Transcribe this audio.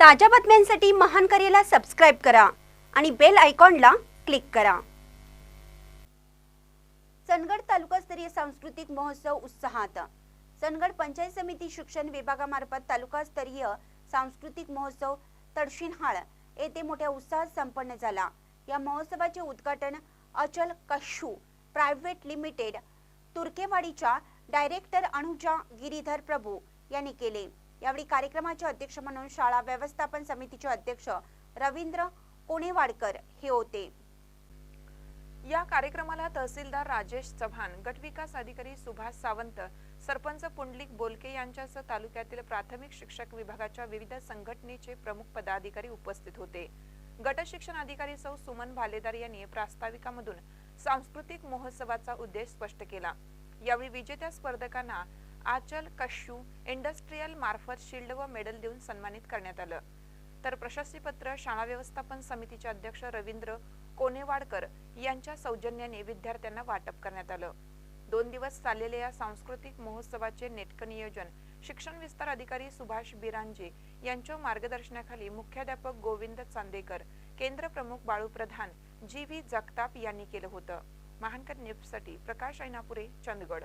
ताज्या बातम्यांसाठी महान करेला सबस्क्राईब करा आणि बेल आयकॉनला क्लिक करा. सनगड तालुकास्तरीय सांस्कृतिक महोत्सव उत्साहात. सनगड पंचायत समिती शिक्षण विभागामार्फत तालुकास्तरीय सांस्कृतिक महोत्सव तडशिनहाळ येथे मोठ्या उत्साहात संपन्न झाला. या महोत्सवाचे उद्घाटन अचल कशू प्रायव्हेट लिमिटेड तुर्केवाडीच्या डायरेक्टर अनुजा गिरीधर प्रभू यांनी केले. यावेळी कार्यक्रमाचे अध्यक्ष म्हणून शाळा व्यवस्थापन समितीचे अध्यक्ष रवींद्र कोणेवाडकर हे होते. या कार्यक्रमाला तहसीलदार राजेश चव्हाण गटविकास अधिकारी सुभाष सावंत सरपंच पुंडलिक बोलके यांच्यासह तालुक्यातील प्राथमिक शिक्षक विभागाच्या विविध संघटनेचे प्रमुख पदाधिकारी उपस्थित होते. गट शिक्षण अधिकारी सौ सुमन भालेदार यांनी प्रास्ताविकामधून सांस्कृतिक महोत्सवाचा उद्देश स्पष्ट केला. यावेळी विजेत्या स्पर्धकांना आचल कश्यू इंडस्ट्रीयल मार्फत शिल्ड व मेडल देऊन सन्मानित करण्यात आलं. तर प्रशस्तीपत्र शाळा व्यवस्थापन समितीचे अध्यक्ष रवींद्र कोनेवाडकर यांच्या सौजन्याने विद्यार्थ्यांना वाटप करण्यात आलं. दोन दिवस चाललेल्या या सांस्कृतिक महोत्सवाचे नेटकं नियोजन शिक्षण विस्तार अधिकारी सुभाष बिरांजे यांच्या मार्गदर्शनाखाली मुख्याध्यापक गोविंद चांदेकर केंद्र प्रमुख बाळू प्रधान जी व्ही जगताप यांनी केलं होतं. महानकर न्यूजसाठी प्रकाश ऐनापुरे चंदगड.